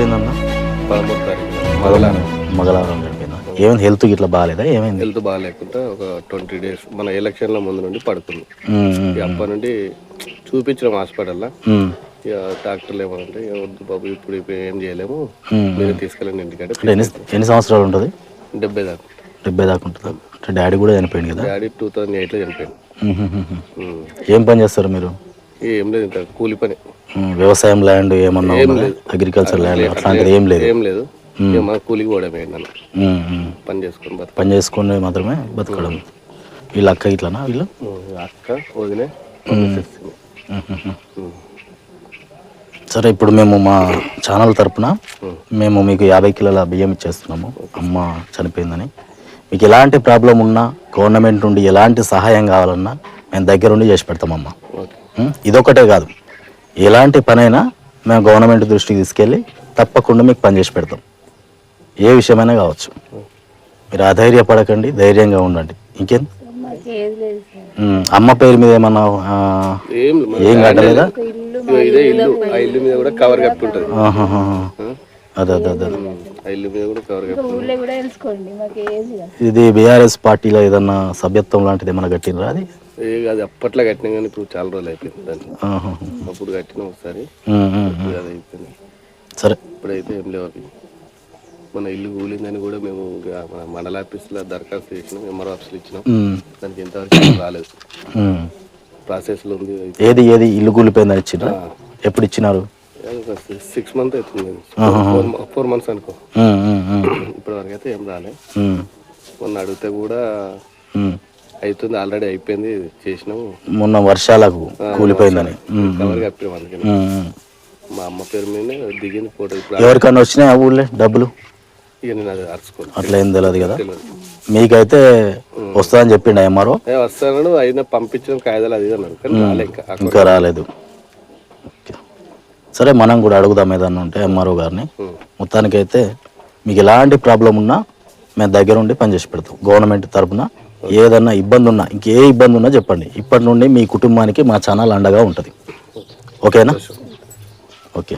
ఎప్పుడు చనిపోయిందన్న పదమూడు. తారీఖు మగళవారం ఏమైంది? హెల్త్ ఇట్లా బాగాలేదా? ఏమైంది? హెల్త్ బాగాలేకుండా ఒక ట్వంటీ డేస్ మన ఎలక్షన్ల ముందు నుండి పడుతుంది ఇక అప్పటి నుండి చూపించినాం హాస్పిటల్లో. ఇక డాక్టర్లు ఏమంటే "ఇక వద్దు బాబు ఇప్పుడు ఇప్పుడు ఏం చేయలేము. మీరు తీసుకెళ్ళండి ఇంటికంటే అంటే ఎన్ని ఎన్ని సంవత్సరాలు ఉంటుంది? డెబ్బై దాకా. డెబ్బై దాకా ఉంటుంది? అంటే డాడీ కూడా చనిపోయింది కదా? డాడీ టూ థౌజండ్ ఎయిట్లో చనిపోయింది ఉమ్. ఏం పని చేస్తారు మీరు? ఏం లేదు ఇంత కూలి పని. వ్యవసాయం ల్యాండ్ ఏమన్నా అగ్రికల్చర్ ల్యాండ్ అట్లాంటిది ఏం లేదు. ఏం లేదు. కూలికి పోవడమే. పని చేసుకొని బతక పని చేసుకునే మాత్రమే బతకడం. వీళ్ళ అక్క ఇట్లనా వీళ్ళు? అక్క వదిలే. సరే ఇప్పుడు మేము మా ఛానల్ తరపున మేము మీకు యాభై కిలోల బియ్యం ఇచ్చేస్తున్నాము. అమ్మ చనిపోయిందని. మీకు ఎలాంటి ప్రాబ్లం ఉన్నా గవర్నమెంట్ నుండి ఎలాంటి సహాయం కావాలన్నా మేము దగ్గరుండి చేసి పెడతామమ్మా? ఇదొకటే కాదు. ఎలాంటి పనైనా మేము గవర్నమెంట్ దృష్టికి తీసుకెళ్ళి తప్పకుండా మీకు పని చేసి పెడతాం. ఏ విషయమైనా కావచ్చు. మీరు అధైర్యపడకండి ధైర్యంగా ఉండండి. ఇంకేం? అమ్మ పేరు మీద ఏమన్నా ఆ, ఏం లేదు. మన ఏం కట్టలేదా? ఇదిగో ఇదే ఇల్లు ఆ ఇల్లు మీద కూడా కవర్ కప్పి ఉంటుంది ఆహాహా. అదే అదే అదే. ఆ ఇల్లు మీద కూడా కవర్ కప్పి ఊళ్ళో కూడా తెలుసుకోండి మాకు ఏది కాదు. ఇది బీఆర్ఎస్ పార్టీలో ఏదన్నా సభ్యత్వం లాంటిది ఏమైనా కట్టినరా అది? ఏ కాదు అప్పట్లో కట్టినా కానీ ఇప్పుడు చాలా రోజులు అయిపోయింది దాన్ని. అప్పుడు కట్టినా ఒకసారి. అది అయిపోయింది. సరే. ఇప్పుడైతే ఏం లేవు అవి. మన ఇల్లు కూలిందని కూడా మేము మన మండల ఆఫీస్లో దరఖాస్తు చేసినాం ఎంఆర్ఓ ఆఫీస్లో ఇచ్చినాం. దానికి ఎంతవరకు రాలేదు. ప్రాసెస్లో ఉంది. ఏది ఏది ఇల్లు కూలిపోయిందని ఇచ్చిరా ఎప్పుడు ఇచ్చినారు? సిక్స్ మంత్ అవుతుంది. ఫోర్ మంత్స్ అనుకో. ఇప్పటి వరకు అయితే ఏం రాలే. ఉం, మొన్న అడిగితే కూడా. అవుతుంది ఆల్రెడీ అయిపోయింది చేసినాము. మొన్న వర్షాలకు కూలిపోయిందని. కవర్ అందుకని. మా అమ్మ పేరు మీదనే దిగింది ఫోటో ఇప్పుడు ఎవరికన్నా వచ్చినాయి ఆ ఊళ్ళో డబ్బులు? ఇక నేను అది అరుచుకోను. అట్లా ఏం తెలియదు కదా? మీకైతే వస్తుందని చెప్పిండు ఎంఆర్ఓ? ఏ అయినా పంపించడం కాయదాలు అది ఇది అన్నాడు కానీ రాలే ఇంకా. రాలేదు. సరే మనం కూడా అడుగుదాం ఏదన్నా ఉంటే ఎంఆర్ఓ గారిని. మొత్తానికైతే మీకు ఎలాంటి ప్రాబ్లం ఉన్నా మేము దగ్గర ఉండి పనిచేసి పెడతాం. గవర్నమెంట్ తరపున ఏదన్నా ఇబ్బంది ఉన్నా ఇంకే ఇబ్బంది ఉన్నా చెప్పండి. ఇప్పటి నుండి మీ కుటుంబానికి మా ఛానల్ అండగా ఉంటుంది. ఓకేనా? ఓకే.